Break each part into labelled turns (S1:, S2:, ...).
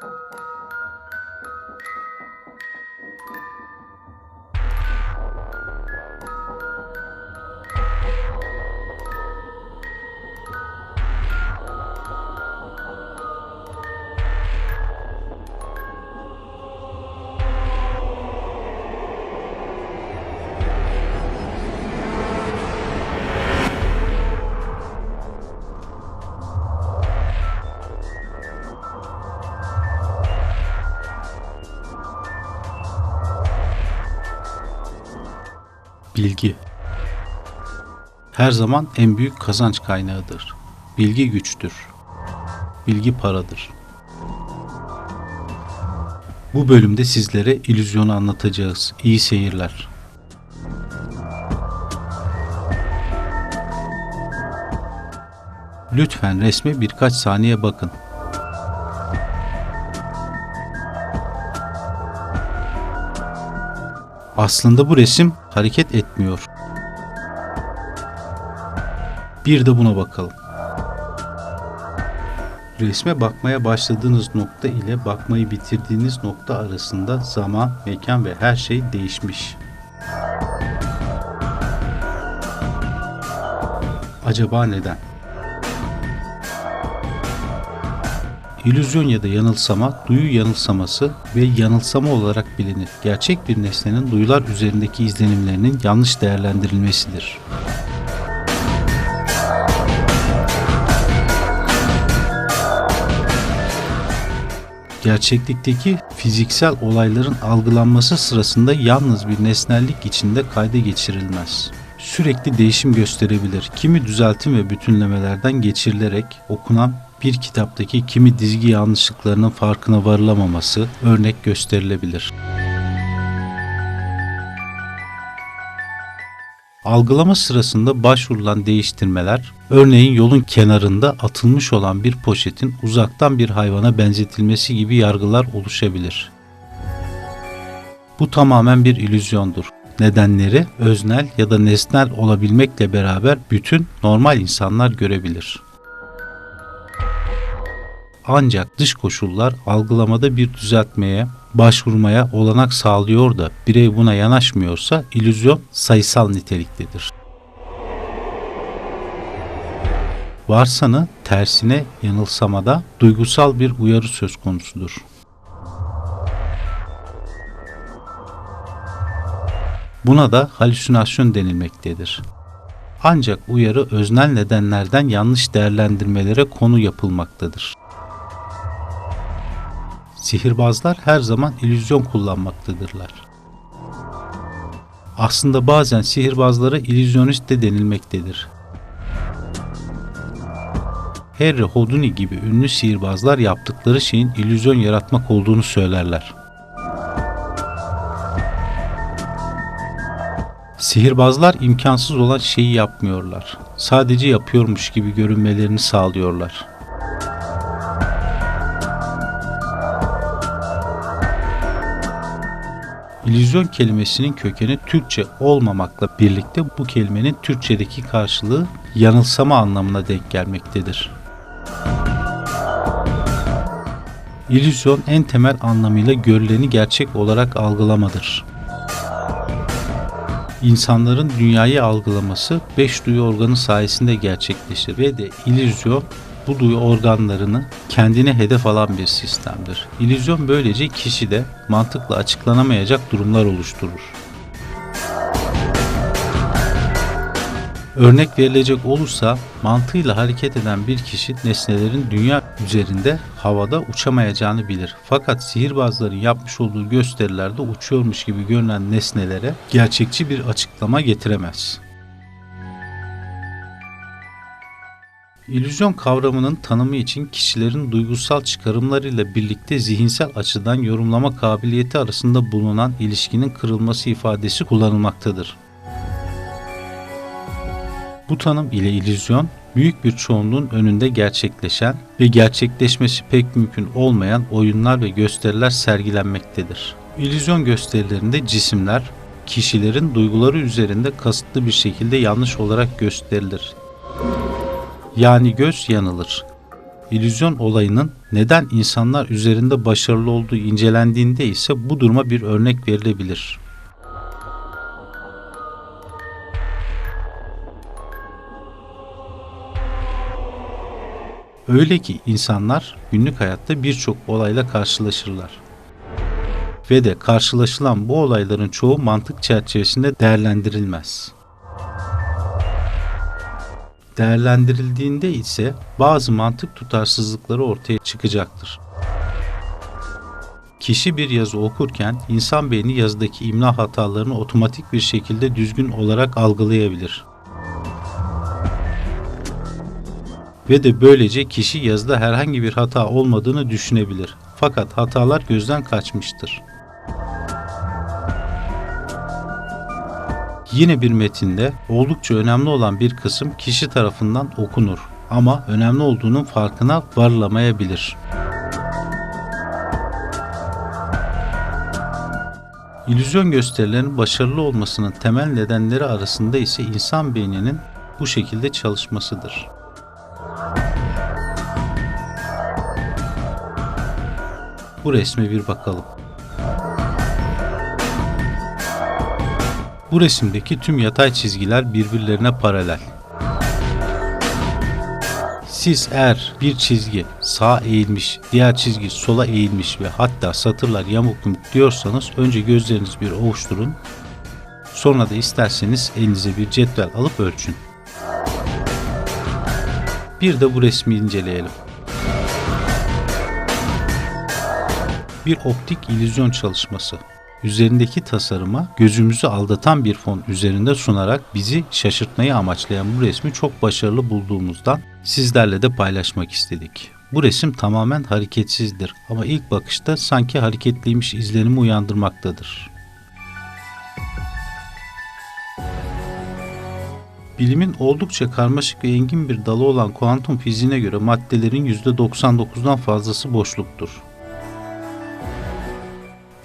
S1: Thank you. Bilgi her zaman en büyük kazanç kaynağıdır. Bilgi güçtür. Bilgi paradır. Bu bölümde sizlere illüzyonu anlatacağız. İyi seyirler. Lütfen resme birkaç saniye bakın. Aslında bu resim hareket etmiyor. Bir de buna bakalım. Resme bakmaya başladığınız nokta ile bakmayı bitirdiğiniz nokta arasında zaman, mekan ve her şey değişmiş. Acaba neden? İllüzyon ya da yanılsama, duyu yanılsaması ve yanılsama olarak bilinir. Gerçek bir nesnenin duyular üzerindeki izlenimlerinin yanlış değerlendirilmesidir. Gerçeklikteki fiziksel olayların algılanması sırasında yalnız bir nesnellik içinde kayda geçirilmez. Sürekli değişim gösterebilir. Kimi düzeltim ve bütünlemelerden geçirilerek okunan bir kitaptaki kimi dizgi yanlışlıklarının farkına varılamaması örnek gösterilebilir. Algılama sırasında başvurulan değiştirmeler, örneğin yolun kenarında atılmış olan bir poşetin uzaktan bir hayvana benzetilmesi gibi yargılar oluşabilir. Bu tamamen bir illüzyondur. Nedenleri öznel ya da nesnel olabilmekle beraber bütün normal insanlar görebilir. Ancak dış koşullar algılamada bir düzeltmeye, başvurmaya olanak sağlıyor da birey buna yanaşmıyorsa illüzyon sayısal niteliktedir. Varsanı tersine yanılsamada duygusal bir uyarı söz konusudur. Buna da halüsinasyon denilmektedir. Ancak uyarı öznel nedenlerden yanlış değerlendirmelere konu yapılmaktadır. Sihirbazlar her zaman illüzyon kullanmaktadırlar. Aslında bazen sihirbazlara illüzyonist de denilmektedir. Harry Houdini gibi ünlü sihirbazlar yaptıkları şeyin illüzyon yaratmak olduğunu söylerler. Sihirbazlar imkansız olan şeyi yapmıyorlar. Sadece yapıyormuş gibi görünmelerini sağlıyorlar. İllüzyon kelimesinin kökeni Türkçe olmamakla birlikte bu kelimenin Türkçedeki karşılığı yanılsama anlamına denk gelmektedir. İllüzyon en temel anlamıyla görüleni gerçek olarak algılamadır. İnsanların dünyayı algılaması beş duyu organı sayesinde gerçekleşir ve de illüzyon bu duyu organlarını kendine hedef alan bir sistemdir. İllüzyon böylece kişide mantıkla açıklanamayacak durumlar oluşturur. Örnek verilecek olursa mantığıyla hareket eden bir kişi nesnelerin dünya üzerinde havada uçamayacağını bilir. Fakat sihirbazların yapmış olduğu gösterilerde uçuyormuş gibi görünen nesnelere gerçekçi bir açıklama getiremez. İllüzyon kavramının tanımı için kişilerin duygusal çıkarımlarıyla birlikte zihinsel açıdan yorumlama kabiliyeti arasında bulunan ilişkinin kırılması ifadesi kullanılmaktadır. Bu tanım ile illüzyon büyük bir çoğunluğun önünde gerçekleşen ve gerçekleşmesi pek mümkün olmayan oyunlar ve gösteriler sergilenmektedir. İllüzyon gösterilerinde cisimler kişilerin duyguları üzerinde kasıtlı bir şekilde yanlış olarak gösterilir. Yani göz yanılır. İllüzyon olayının neden insanlar üzerinde başarılı olduğu incelendiğinde ise bu duruma bir örnek verilebilir. Öyle ki insanlar günlük hayatta birçok olayla karşılaşırlar. Ve de karşılaşılan bu olayların çoğu mantık çerçevesinde değerlendirilmez. Değerlendirildiğinde ise bazı mantık tutarsızlıkları ortaya çıkacaktır. Kişi bir yazı okurken insan beyni yazıdaki imla hatalarını otomatik bir şekilde düzgün olarak algılayabilir. Ve de böylece kişi yazıda herhangi bir hata olmadığını düşünebilir. Fakat hatalar gözden kaçmıştır. Yine bir metinde oldukça önemli olan bir kısım kişi tarafından okunur ama önemli olduğunun farkına varılamayabilir. İllüzyon gösterilerinin başarılı olmasının temel nedenleri arasında ise insan beyninin bu şekilde çalışmasıdır. Bu resme bir bakalım. Bu resimdeki tüm yatay çizgiler birbirlerine paralel. Siz eğer bir çizgi sağa eğilmiş, diğer çizgi sola eğilmiş ve hatta satırlar yamuk yumuk diyorsanız önce gözlerinizi bir ovuşturun. Sonra da isterseniz elinize bir cetvel alıp ölçün. Bir de bu resmi inceleyelim. Bir optik illüzyon çalışması üzerindeki tasarıma gözümüzü aldatan bir fon üzerinde sunarak bizi şaşırtmayı amaçlayan bu resmi çok başarılı bulduğumuzdan sizlerle de paylaşmak istedik. Bu resim tamamen hareketsizdir ama ilk bakışta sanki hareketliymiş izlenimi uyandırmaktadır. Bilimin oldukça karmaşık ve engin bir dalı olan kuantum fiziğine göre maddelerin %99'dan fazlası boşluktur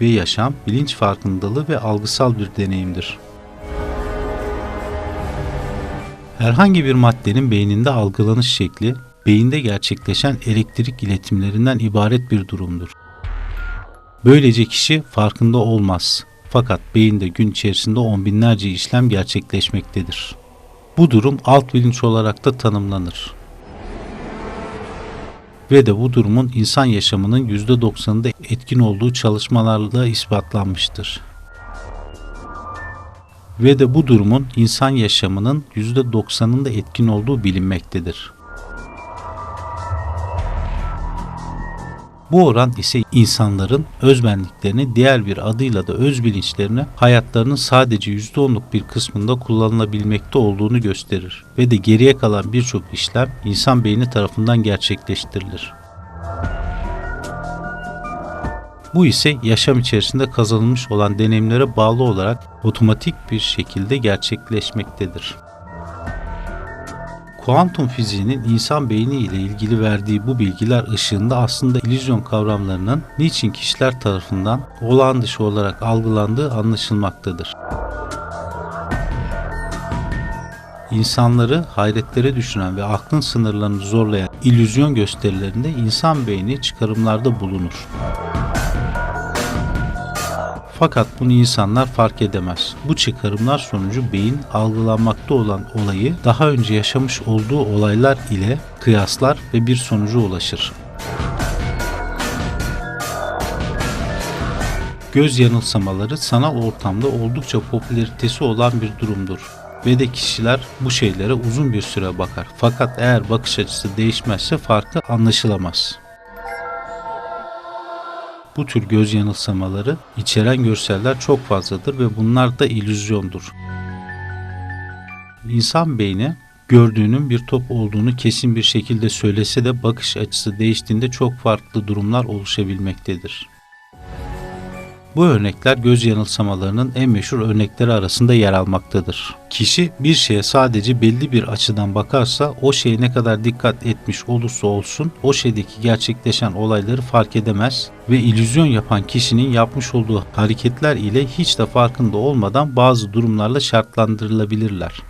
S1: ve yaşam bilinç farkındalığı ve algısal bir deneyimdir. Herhangi bir maddenin beyninde algılanış şekli, beyinde gerçekleşen elektrik iletimlerinden ibaret bir durumdur. Böylece kişi farkında olmaz. Fakat beyinde gün içerisinde on binlerce işlem gerçekleşmektedir. Bu durum alt bilinç olarak da tanımlanır ve de bu durumun insan yaşamının %90'ında etkin olduğu çalışmalarla ispatlanmıştır. Ve de bu durumun insan yaşamının %90'ında etkin olduğu bilinmektedir. Bu oran ise insanların özbenliklerini diğer bir adıyla da öz bilinçlerini hayatlarının sadece %10'luk bir kısmında kullanılabilmekte olduğunu gösterir ve de geriye kalan birçok işlem insan beyni tarafından gerçekleştirilir. Bu ise yaşam içerisinde kazanılmış olan deneyimlere bağlı olarak otomatik bir şekilde gerçekleşmektedir. Kuantum fiziğinin insan beyni ile ilgili verdiği bu bilgiler ışığında aslında illüzyon kavramlarının niçin kişiler tarafından olağan dışı olarak algılandığı anlaşılmaktadır. İnsanları hayretlere düşüren ve aklın sınırlarını zorlayan illüzyon gösterilerinde insan beyni çıkarımlarda bulunur. Fakat bunu insanlar fark edemez. Bu çıkarımlar sonucu beyin algılanmakta olan olayı daha önce yaşamış olduğu olaylar ile kıyaslar ve bir sonuca ulaşır. Göz yanılsamaları sanal ortamda oldukça popülaritesi olan bir durumdur ve de kişiler bu şeylere uzun bir süre bakar. Fakat eğer bakış açısı değişmezse farkı anlaşılamaz. Bu tür göz yanılsamaları içeren görseller çok fazladır ve bunlar da illüzyondur. İnsan beyni gördüğünün bir top olduğunu kesin bir şekilde söylese de bakış açısı değiştiğinde çok farklı durumlar oluşabilmektedir. Bu örnekler göz yanılsamalarının en meşhur örnekleri arasında yer almaktadır. Kişi bir şeye sadece belli bir açıdan bakarsa o şeye ne kadar dikkat etmiş olursa olsun o şeydeki gerçekleşen olayları fark edemez ve illüzyon yapan kişinin yapmış olduğu hareketler ile hiç de farkında olmadan bazı durumlarla şartlandırılabilirler.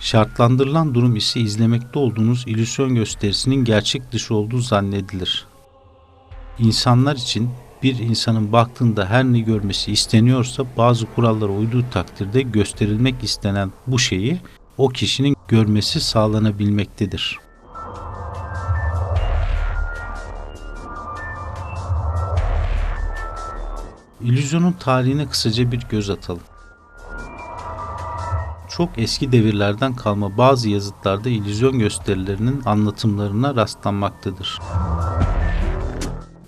S1: Şartlandırılan durum ise izlemekte olduğunuz illüzyon gösterisinin gerçek dışı olduğu zannedilir. İnsanlar için bir insanın baktığında her ne görmesi isteniyorsa bazı kurallara uyduğu takdirde gösterilmek istenen bu şeyi o kişinin görmesi sağlanabilmektedir. İllüzyonun tarihine kısaca bir göz atalım. Çok eski devirlerden kalma bazı yazıtlarda illüzyon gösterilerinin anlatımlarına rastlanmaktadır.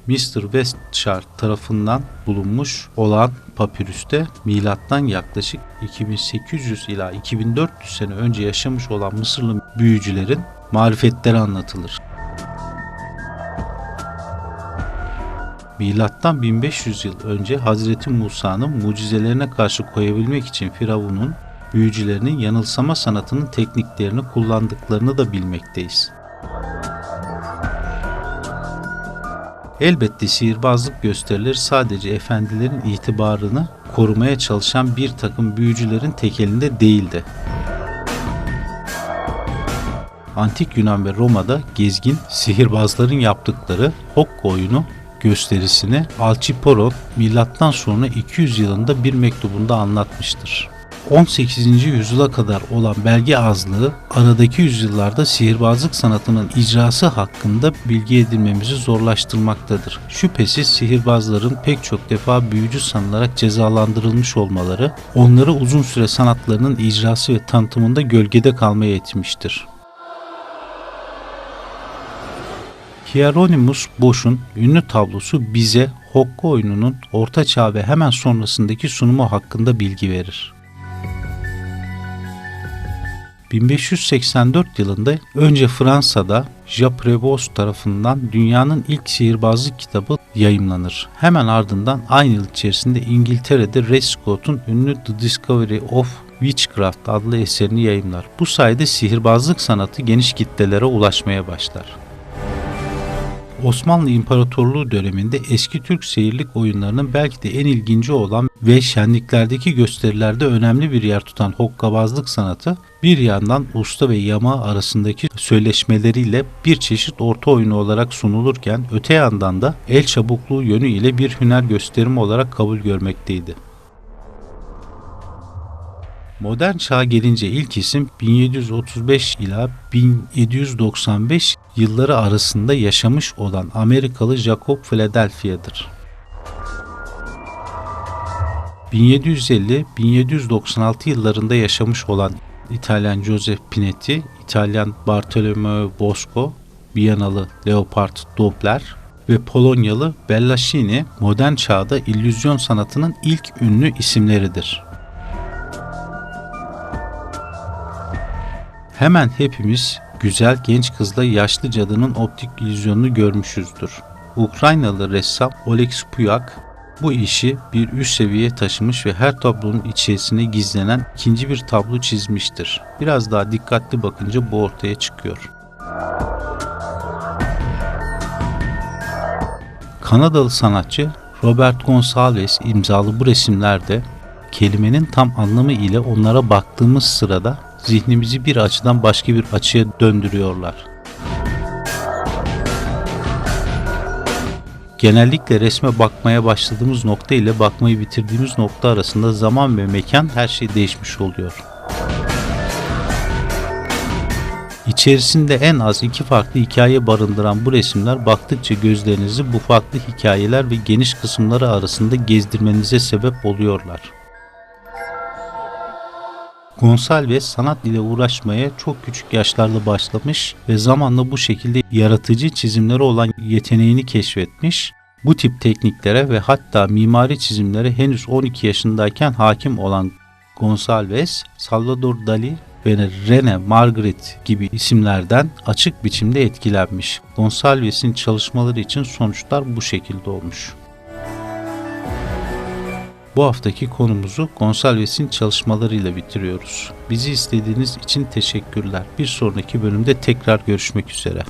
S1: Mr. Westshard tarafından bulunmuş olan papirüste milattan yaklaşık 2800 ila 2400 sene önce yaşamış olan Mısırlı büyücülerin marifetleri anlatılır. Milattan 1500 yıl önce Hazreti Musa'nın mucizelerine karşı koyabilmek için Firavun'un büyücülerinin yanılsama sanatının tekniklerini kullandıklarını da bilmekteyiz. Elbette sihirbazlık gösterileri sadece efendilerin itibarını korumaya çalışan bir takım büyücülerin tekelinde değildi. Antik Yunan ve Roma'da gezgin sihirbazların yaptıkları Hokka oyunu gösterisini Alciporon milattan sonra 200 yılında bir mektubunda anlatmıştır. 18. yüzyıla kadar olan belge azlığı aradaki yüzyıllarda sihirbazlık sanatının icrası hakkında bilgi edinmemizi zorlaştırmaktadır. Şüphesiz sihirbazların pek çok defa büyücü sanılarak cezalandırılmış olmaları onları uzun süre sanatlarının icrası ve tanıtımında gölgede kalmaya etmiştir. Hieronymus Bosch'un ünlü tablosu bize Hokka oyununun Orta Çağ ve hemen sonrasındaki sunumu hakkında bilgi verir. 1584 yılında önce Fransa'da Jacques Prévost tarafından dünyanın ilk sihirbazlık kitabı yayımlanır. Hemen ardından aynı yıl içerisinde İngiltere'de Ray Scott'un ünlü The Discovery of Witchcraft adlı eserini yayımlar. Bu sayede sihirbazlık sanatı geniş kitlelere ulaşmaya başlar. Osmanlı İmparatorluğu döneminde eski Türk seyirlik oyunlarının belki de en ilginci olan ve şenliklerdeki gösterilerde önemli bir yer tutan hokkabazlık sanatı bir yandan usta ve yama arasındaki söyleşmeleriyle bir çeşit orta oyunu olarak sunulurken öte yandan da el çabukluğu yönüyle bir hüner gösterimi olarak kabul görmekteydi. Modern çağa gelince ilk isim 1735 ila 1795 yılları arasında yaşamış olan Amerikalı Jacob Philadelphia'dır. 1750-1796 yıllarında yaşamış olan İtalyan Joseph Pinetti, İtalyan Bartolomeo Bosco, Viyanalı Leopard Doppler ve Polonyalı Bellaschini modern çağda illüzyon sanatının ilk ünlü isimleridir. Hemen hepimiz güzel genç kızla yaşlı cadının optik illüzyonunu görmüşüzdür. Ukraynalı ressam Oleg Spyak bu işi bir üst seviyeye taşımış ve her tablonun içerisine gizlenen ikinci bir tablo çizmiştir. Biraz daha dikkatli bakınca bu ortaya çıkıyor. Kanadalı sanatçı Robert Gonsalves imzalı bu resimlerde kelimenin tam anlamı ile onlara baktığımız sırada zihnimizi bir açıdan başka bir açıya döndürüyorlar. Genellikle resme bakmaya başladığımız nokta ile bakmayı bitirdiğimiz nokta arasında zaman ve mekan her şey değişmiş oluyor. İçerisinde en az iki farklı hikaye barındıran bu resimler baktıkça gözlerinizi bu farklı hikayeler ve geniş kısımları arasında gezdirmenize sebep oluyorlar. Gonsalves sanat ile uğraşmaya çok küçük yaşlarda başlamış ve zamanla bu şekilde yaratıcı çizimleri olan yeteneğini keşfetmiş. Bu tip tekniklere ve hatta mimari çizimlere henüz 12 yaşındayken hakim olan Gonsalves, Salvador Dali ve Rene Magritte gibi isimlerden açık biçimde etkilenmiş. Gonsalves'in çalışmaları için sonuçlar bu şekilde olmuş. Bu haftaki konumuzu Gonsalves'in çalışmalarıyla bitiriyoruz. Bizi istediğiniz için teşekkürler. Bir sonraki bölümde tekrar görüşmek üzere.